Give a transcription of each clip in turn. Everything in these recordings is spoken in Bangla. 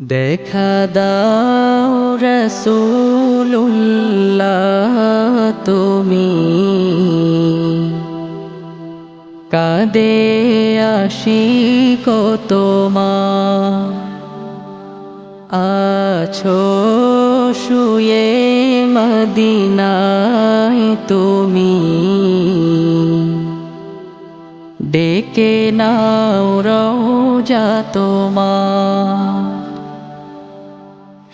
দেখা দাও রসুল্লাহ তুমি। কাদে আসি তোমা আছো শুয়ে মদিনায় তুমি। ডেকে নাও রোজা তোমা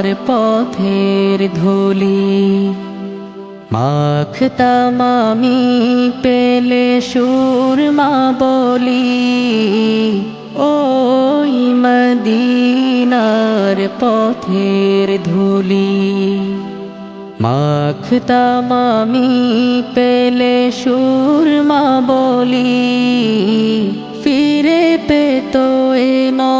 মদিনার পথের ধুলি। মাখতাম আমি পেলে সুরমা বলি, ওই মদিনার পথের ধুলি। মাখতাম আমি পেলে সুরমা বলি, ফিরে পেত এ নয়নে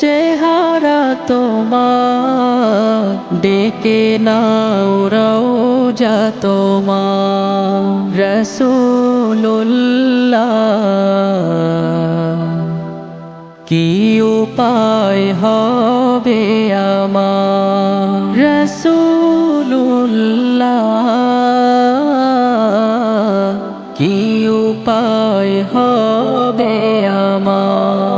চেহারা তোমার, ডেকে নাও রওজা তোমার। রসুল্লাহ কি উপায় হবে আমার? রসুল্লাহ কি উপায় হবে আমার?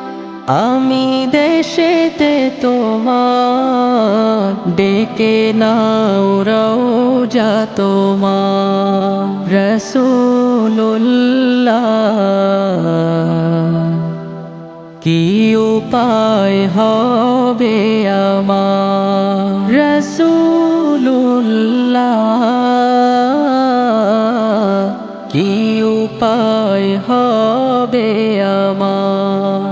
আমি দেশেতে তোমার ডেকে নাও রওজা তোমার। রসুল্লাহ কি উপায় হবে আমার? রসুল্লা কি উপায় হবে আমার?